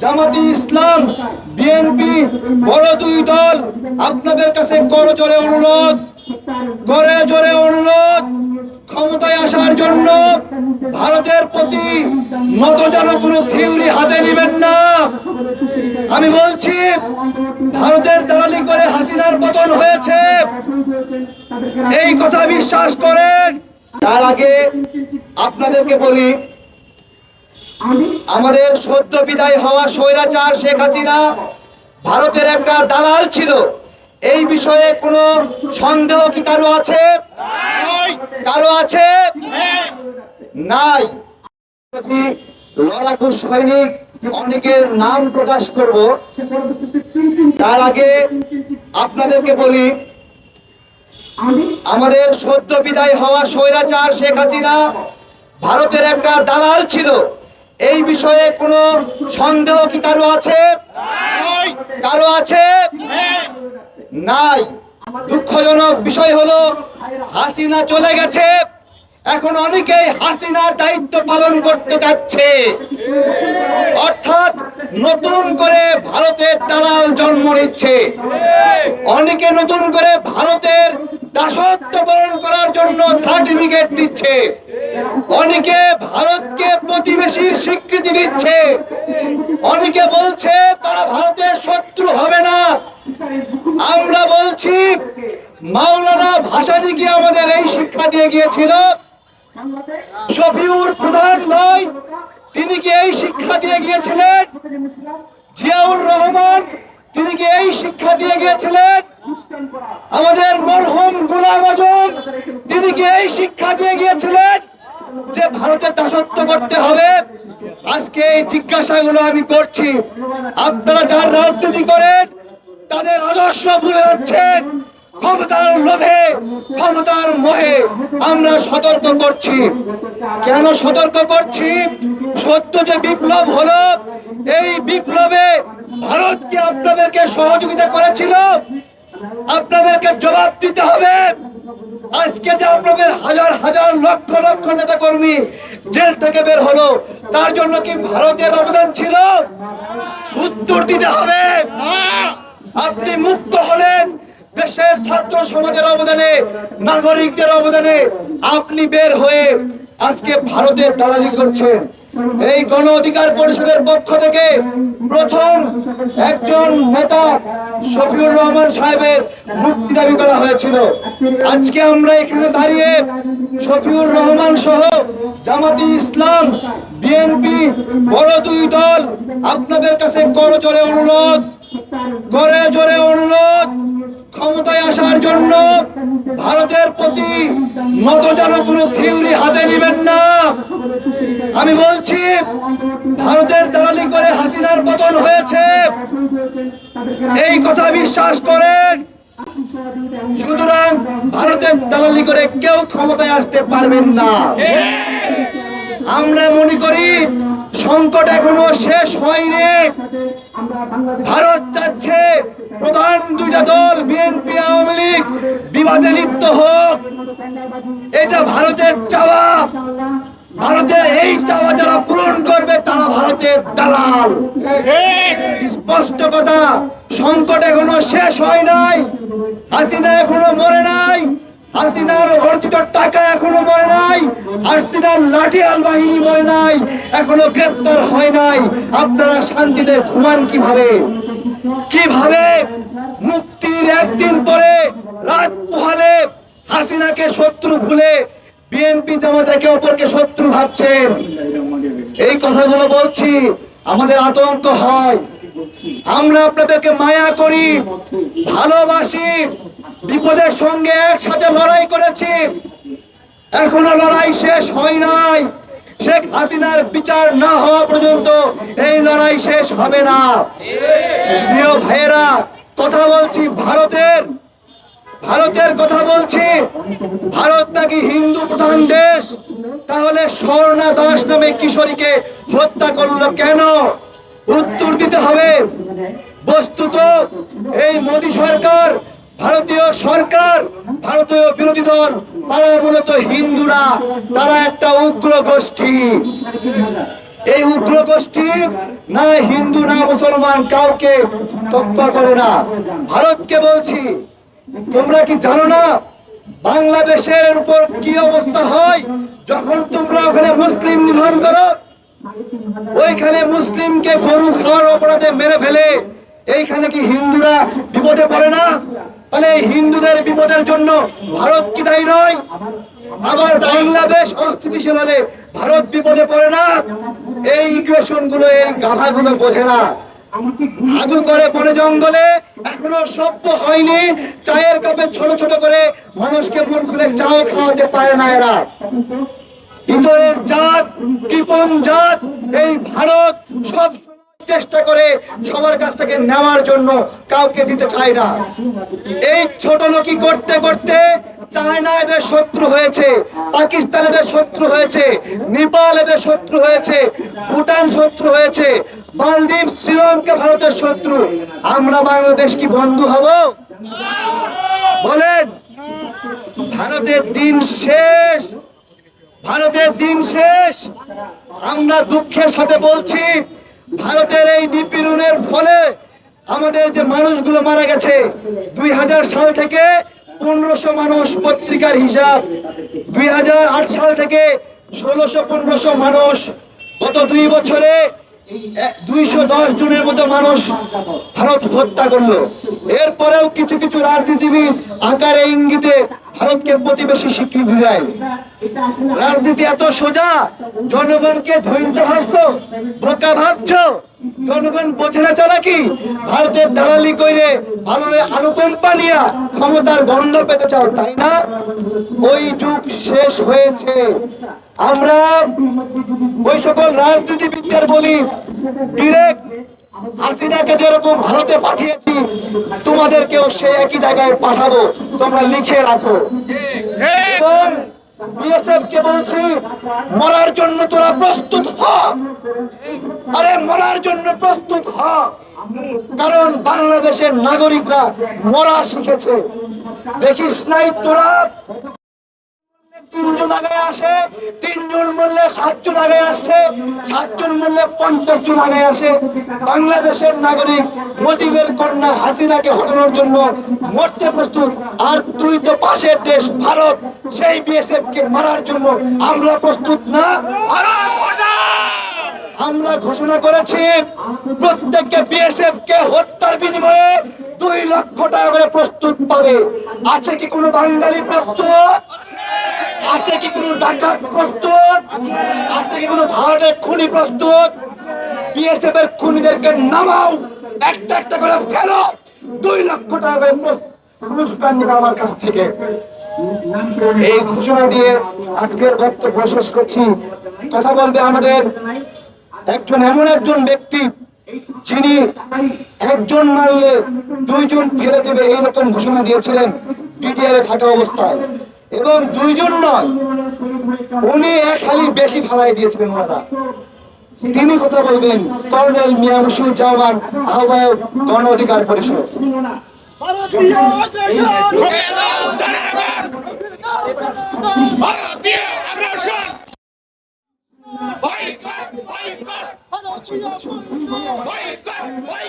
জামাতি ইসলাম, বিএনপি, বড় দুই দল, আপনাদের কাছে করো জোরে অনুরোধ করে জোরে অনুরোধ, ক্ষমতায় আসার জন্য ভারতের প্রতি নত যেন কোনো থিওরি হাতে নেবেন না। আমি বলছি, ভারতের দালালি করে হাসিনার পতন হয়েছে। এই কথা বিশ্বাস করেন। তার আগে আপনাদেরকে বলি আমাদের সদ্য বিদায় হওয়া স্বৈরাচার শেখ হাসিনা ভারতের একটা দালাল ছিল। এই বিষয়ে কোনো সন্দেহ কি কারও আছে? কারও আছে? নাই। লড়াকু সৈনিক অনেকের নাম প্রকাশ করব। তার আগে আপনাদেরকে বলি আমাদের সদ্য বিদায় হওয়া স্বৈরাচার শেখ হাসিনা ভারতের একটা দালাল ছিল। এই বিষয়ে কোনো সন্দেহ কি কারও আছে? কারও আছে? নাই। দুঃখজনক বিষয় হলো হাসিনা চলে গেছে। এখন অনেকেই হাসিনার দায়িত্ব পালন করতে যাচ্ছে অর্থাৎ নতুন করে ভারতের দালাল জন্ম নিচ্ছে। অনেকে নতুন করে ভারতের দাসত্ব বরণ করার জন্য সার্টিফিকেট দিচ্ছে। অনেকে ভারতকে প্রতিবেশীর স্বীকৃতি দিচ্ছে। অনেকে বলছে তারা ভারতের শত্রু হবে না। আমরা বলছি, মাওলানা ভাসানি কি আমাদের এই শিক্ষা দিয়ে গিয়েছিল? শফিউর প্রধান ভাই, তিনি কি এই শিক্ষা দিয়ে গিয়েছিলেন? জিয়াউর রহমান, তিনি কি এই শিক্ষা দিয়ে গিয়েছিলেন? আমাদের মরহুম গোলাম আজম, তিনি কি এই শিক্ষা দিয়ে গিয়েছিলেন যে ভারতের দাসত্ব করতে হবে আজকে এই জিজ্ঞাসাগুলো আমি করছি। আপনারা যার রাজনীতি করেন, তাদের আদর্শ ভুলে যাচ্ছেন ক্ষমতার লোভে, ক্ষমতার মোহে আমরা সতর্ক করছি। কেন সতর্ক করছি? সত্য যে বিপ্লব হলো, এই বিপ্লবে ভারত কি আপনাদেরকে সহযোগিতা করেছিল? আপনাদেরকে জবাব দিতে হবে। আজকে যে আপনাদের হাজার হাজার লক্ষ লক্ষ নেতা কর্মী জেল থেকে বের হলো, তার জন্য কি ভারতের অবদান ছিল? উত্তর দিতে হবে। আপনি মুক্ত হলেন দেশের ছাত্র সমাজের অবদানে, নাগরিকদের অবদানে। আপনি বের হয়ে আজকে ভারতের দালালি করছেন। এই গণ অধিকার পরিষদের পক্ষ থেকে প্রথম একজন নেতা শফিউর রহমান সাহেবের মুক্তি দাবি করা হয়েছিল। আজকে আমরা এখানে দাঁড়িয়ে শফিউর রহমান সহ জামাতি ইসলাম, বিএনপি, বড় দুই দল আপনাদের কাছে করজোরে অনুরোধ। করে জোরে অনুরোধ ক্ষমতায় আসার জন্য ভারতের প্রতি নত যেন কোনো থিওরি হাতে নেবেন না। আমি বলছি, ভারতের দালালি করে হাসিনার পতন হয়েছে। এই কথা বিশ্বাস করেন। সুতরাং ভারতের দালালি করে কেউ ক্ষমতায় আসতে পারবেন না। আমরা মনে করি সংকট এখনও শেষ হয়নি। ভারত চাচ্ছে প্রধান দুইটা দল, বিএনপি, আওয়ামী লীগ, বিবাদে লিপ্ত হোক। এটা ভারতের চাওয়া। ভারতের এই চাওয়া যারা পূরণ করবে, তারা ভারতের দালাল। স্পষ্ট কথা, সংকট এখনও শেষ হয় নাই। হাসিনা এখনও মরে নাই। হাসিনার অর্জিত টাকা এখনও মরে নাই, হাসিনার লাঠিয়াল বাহিনী মরে নাই, এখনও গ্রেপ্তার হয় নাই। আপনারা শান্তিতে ঘুমান কীভাবে? কীভাবে মুক্তির একদিন পরে রাত পোহালে হাসিনাকে শত্রু ভুলে বিএনপি জামাত একে অপরকে শত্রু ভাবছেন? এই কথাগুলো বলছি, আমাদের আতঙ্ক হয়। আমরা আপনাদেরকে মায়া করি, ভালোবাসি বিপদের সঙ্গে একসাথে লড়াই করেছি। এখনও লড়াই শেষ হয় নাই। শেখ হাসিনার বিচার না হওয়া পর্যন্ত এই লড়াই শেষ হবে না। প্রিয় ভাইয়েরা, কথা বলছি ভারতের। ভারতের কথা বলছি। ভারত নাকি হিন্দু প্রধান দেশ। তাহলে স্বর্ণা দাস নামে কিশোরীকে হত্যা করল কেন? উত্তর দিতে হবে। বস্তুত এই মোদী সরকার ভারতীয় সরকার, ভারতীয় বিরোধী দল, তারা মূলত হিন্দুরা, তারা একটা উগ্র গোষ্ঠী। এই উগ্র গোষ্ঠী না হিন্দু, না মুসলমান কাউকে তক্কা করে না। ভারতকে বলছি, তোমরা কি জানো না, বাংলাদেশের উপর কি অবস্থা হয়? যখন তোমরা ওখানে মুসলিম নিধন করো, ওইখানে মুসলিমকে গরু খাওয়ার অপরাধে মেরে ফেলে। এইখানে কি হিন্দুরা বিপদে পড়ে না? তাহলে হিন্দুদের বিপদের জন্য ভারত কি দায়ী নয়? আবার বাংলাদেশ অস্থিতিশীল হলে ভারত বিপদে পড়ে না? এই ইকুয়েশনগুলো, এই গাধাগুলো বোঝে না। আগু করে বনে জঙ্গলে এখনও সভ্য হয়নি। চায়ের কাপে ছোট ছোট করে মানুষকে মন খুলে চাও খাওয়াতে পারে না এরা। ভিতরের জাত, কৃপন জাত, এই ভারত সব চেষ্টা করে সবার কাছ থেকে নেওয়ার জন্য কাউকে দিতে চায় না। এই ছোট লোকি করতে করতে চায়না এদের শত্রু হয়েছে, পাকিস্তান এদের শত্রু হয়েছে, নেপাল এদের শত্রু হয়েছে, ভুটান শত্রু হয়েছে, মালদ্বীপ, শ্রীলঙ্কা ভারতের শত্রু। আমরা বাংলাদেশ কি বন্ধু হব? বলেন, ভারতের দিন শেষ, ভারতের দিন শেষ। আমরা দুঃখের সাথে বলছি ভারতের এই নিপীড়নের ফলে আমাদের যে মানুষগুলো মারা গেছে, দুই হাজার সাল থেকে পনেরোশো মানুষ পত্রিকার হিসাব, দুই হাজার আট সাল থেকে ষোলোশো পনেরোশো মানুষ গত দুই বছরে দুইশো দশ জনের মতো মানুষ ভারত হত্যা করল। এরপরেও কিছু কিছু রাজনীতিবিদ আকারে ইঙ্গিতে ভারতকে প্রতিবেশী স্বীকৃতি দেয়। রাজনীতি এত সোজা, জনগণকে ধৈর্য ভাবছ বোকা ভাবছ, জনগণ বোঝে না চালাকি ভারতের দালালি কইরে ভালো আলু কোম্পানিয়া ক্ষমতার গন্ধ পেতে চাও, তাই না? ওই যুগ শেষ হয়েছে। আমরা ওই সকল রাজনীতিবিদদের বলি ডিরেক্ট হাসিনাকে যেরকম ভারতে পাঠিয়েছি, তোমাদেরকেও সেই একই জায়গায় পাঠাবো। তোমরা লিখে রাখো। এবং বিএসএফ কে বলছি, মরার জন্য তোরা প্রস্তুত হ। আরে, মরার জন্য প্রস্তুত হ। কারণ বাংলাদেশের নাগরিকরা মরা শিখেছে। দেখিস নাই তোরা? তিনজন আগে আসে, তিনজন মরলে সাতজন আগে আসছে সাতজন মরলে পঞ্চাশ জন আগে আসে। বাংলাদেশের নাগরিক কন্যা হাসিনাকে হটানোর জন্য মরতে প্রস্তুত। আর তো পাশের দেশ, ভারত, সেই বিএসএফ কে মারার জন্য আমরা প্রস্তুত না। আমরা ঘোষণা করেছি, প্রত্যেককে বিএসএফ কে হত্যার বিনিময়ে দুই লক্ষ টাকা করে প্রস্তুত পাবে। আছে কি কোনো বাঙালি প্রস্তুত? আছে কি কোনো ডাকাত প্রস্তুত? আছে কি কোনো ভারতের খুনি প্রস্তুত? বিএসএফ এর খুনিদেরকে নামাও, একটা একটা করে ফেলো। দুই লক্ষ টাকা করে পুরস্কার নেবে আমার কাছ থেকে। এই ঘোষণা দিয়ে আজকের বক্তব্য শেষ করছি। কথা বলবে আমাদের একজন এমন একজন ব্যক্তি, যিনি একজন মারলে দুইজন ফেলে দেবে, এইরকম ঘোষণা দিয়েছিলেন বিটিআর থাকা অবস্থায়। এবং দুইজন নয়, উনি এক হালির বেশি ফালাই দিয়েছিলেন ওনারা। তিনি কথা বলবেন, কর্নেল মিয়া আহ্বায়ক গণ অধিকার পরিষদ। ভাই